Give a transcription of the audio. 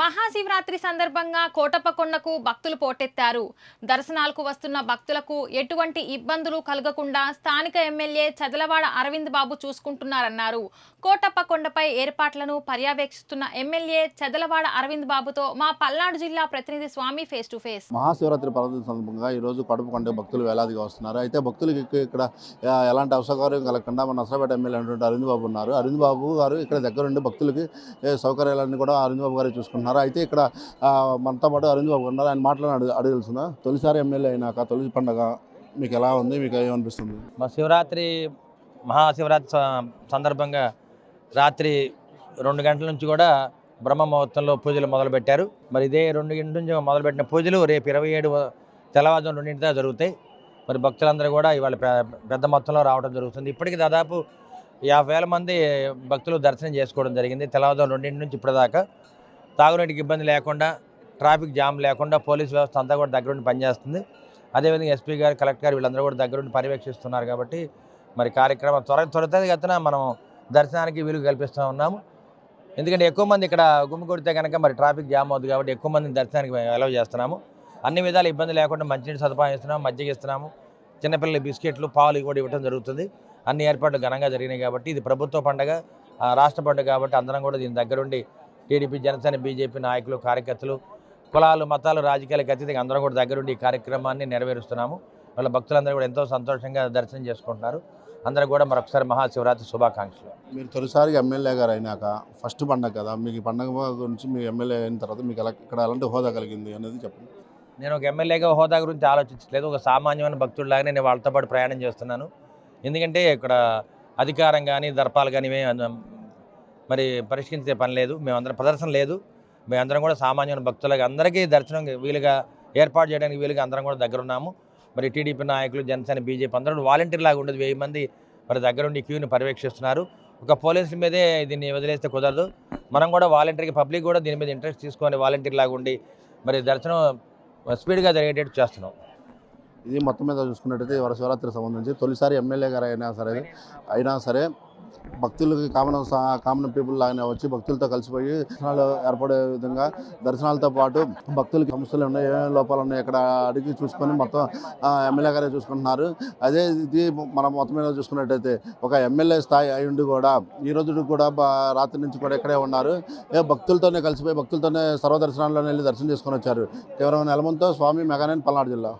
మహాశివరాత్రి సందర్భంగా కోటప్పకొండకు భక్తులు పోటెత్తారు. దర్శనాలకు వస్తున్న భక్తులకు ఎటువంటి ఇబ్బందులు కలగకుండా స్థానిక ఎమ్మెల్యే చదలవాడ అరవింద్ బాబు చూసుకుంటున్నారన్నారు. కోటప్పకొండపై ఏర్పాట్లను పర్యవేక్షిస్తున్న ఎమ్మెల్యే చదలవాడ అరవింద్ బాబుతో మా పల్నాడు జిల్లా ప్రతినిధి Swamy face to face. Mahashivratri పర్వదిన సందర్భంగా ఈరోజు కడుపుకొండ భక్తులు వేలాదిగా వస్తున్నారు. అయితే భక్తులకి ఇక్కడ ఎలాంటి అసౌకర్యం కలగకుండా మన నసరాపేట ఎమ్మెల్యే అయినటువంటి అరవింద్ బాబు ఉన్నారు. అరవింద్ బాబు గారు ఇక్కడ దగ్గరుండి భక్తులకి సౌకర్యాలన్నీ కూడా అరవింద్ బాబు గారు చూసుకుంటున్నారు. అయితే ఇక్కడ మనతో పాటు అరవింద్ బాబు ఉన్నారు? ఆయన మాటలను అడుగు తొలిసారి ఎమ్మెల్యే అయినాక తొలి పండగ మీకు ఎలా ఉంది? మీకు ఏమనిపిస్తుంది మా శివరాత్రి మహాశివరాత్రి సందర్భంగా రాత్రి రెండు గంటల నుంచి కూడా బ్రహ్మ ముహూర్తంలో పూజలు మొదలుపెట్టారు. మరి ఇదే రెండు గంటల నుంచి మొదలుపెట్టిన పూజలు రేపు ఇరవై ఏడు తెల్లవారుజాము రెండింటిదా జరుగుతాయి. మరి భక్తులందరూ కూడా ఇవాళ పెద్ద మొత్తంలో రావడం జరుగుతుంది. ఇప్పటికి దాదాపు యాభై వేల మంది భక్తులు దర్శనం చేసుకోవడం జరిగింది. తెల్లవారుజాము రెండింటి నుంచి ఇప్పటిదాకా. తాగునీటికి ఇబ్బంది లేకుండా ట్రాఫిక్ జామ్ లేకుండా పోలీస్ వ్యవస్థ అంతా కూడా దగ్గరుండి పనిచేస్తుంది. అదేవిధంగా ఎస్పీ గారు కలెక్టర్ గారు వీళ్ళందరూ కూడా దగ్గరుండి పర్యవేక్షిస్తున్నారు కాబట్టి మరి కార్యక్రమం త్వర త్వరితగతిన మనం దర్శనానికి వీలు కల్పిస్తూ ఉన్నాము. ఎందుకంటే ఎక్కువ మంది ఇక్కడ గుమ్మికొడితే కనుక మరి ట్రాఫిక్ జామ్ అవుతుంది కాబట్టి ఎక్కువ మందిని దర్శనానికి అలౌ చేస్తున్నాము. అన్ని విధాలు ఇబ్బంది లేకుండా మంచినీటి సదుపాయం ఇస్తున్నాము మజ్జిగ ఇస్తున్నాము చిన్నపిల్లల బిస్కెట్లు పాలు కూడా ఇవ్వడం జరుగుతుంది. అన్ని ఏర్పాట్లు ఘనంగా జరిగినాయి కాబట్టి ఇది ప్రభుత్వ పండగ రాష్ట్ర పండుగ కాబట్టి అందరం కూడా దీని దగ్గరుండి టీడీపీ జనసేన బీజేపీ నాయకులు కార్యకర్తలు కులాలు మతాలు రాజకీయాలకు అతీతంగా అందరం కూడా దగ్గరుండి ఈ కార్యక్రమాన్ని నెరవేరుస్తున్నాము. వాళ్ళ భక్తులందరూ కూడా ఎంతో సంతోషంగా దర్శనం చేసుకుంటున్నారు. అందరూ కూడా మరొకసారి మహాశివరాత్రి శుభాకాంక్షలు. మీరు తొలిసారి ఎమ్మెల్యే గారు అయినాక ఫస్ట్ పండగ కదా మీకు ఈ పండగ గురించి మీ ఎమ్మెల్యే అయిన తర్వాత మీకు ఎలా ఇక్కడ ఎలాంటి హోదా కలిగింది అనేది చెప్పండి. నేను ఒక ఎమ్మెల్యేగా హోదా గురించి ఆలోచించలేదు ఒక సామాన్యమైన భక్తుడిలాగానే నేను వాళ్ళతో పాటు ప్రయాణం చేస్తున్నాను. ఎందుకంటే ఇక్కడ అధికారం కానీ దర్పాలు కానీ మరి పరిష్కరించే పని లేదు. మేమందరం ప్రదర్శన లేదు. మేమందరం కూడా సామాన్యమైన భక్తులకి అందరికీ దర్శనం వీలుగా ఏర్పాటు చేయడానికి వీలుగా అందరం కూడా దగ్గర ఉన్నాము మరి టీడీపీ నాయకులు జనసేన బీజేపీ అందరూ వాలంటీర్ లాగా ఉండదు. వెయ్యి మంది మరి దగ్గరుండి క్యూని పర్యవేక్షిస్తున్నారు. ఒక పోలీసుల మీదే దీన్ని వదిలేస్తే కుదరదు. మనం కూడా వాలంటీర్కి పబ్లిక్ కూడా దీని మీద ఇంట్రెస్ట్ తీసుకొని వాలంటీర్ లాగా ఉండి మరి దర్శనం స్పీడ్గా జరిగేటట్టు చేస్తున్నాం. ఇది మొత్తం మీద చూసుకున్నట్టయితే వర శివరాత్రికి సంబంధించి తొలిసారి ఎమ్మెల్యే గారు అయినా సరే అయినా సరే భక్తులకి కామన్ కామన్ పీపుల్ లాగానే వచ్చి భక్తులతో కలిసిపోయి దర్శనాలు ఏర్పడే విధంగా దర్శనాలతో పాటు భక్తులకి సమస్యలు ఉన్నాయి ఏమేమి లోపాలు ఉన్నాయి ఇక్కడ అడిగి చూసుకొని మొత్తం ఎమ్మెల్యే గారే చూసుకుంటున్నారు. అదే ఇది మనం మొత్తం మీద చూసుకున్నట్టయితే ఒక ఎమ్మెల్యే స్థాయి అయి ఉండి కూడా ఈ రోజు కూడా రాత్రి నుంచి కూడా ఇక్కడే ఉన్నారు. ఏ భక్తులతోనే కలిసిపోయి భక్తులతోనే సర్వదర్శనాల్లోనే వెళ్ళి దర్శనం చేసుకొని వచ్చారు. కేవలం నెలమంతో స్వామి మెగానేని పల్నాడు జిల్లా.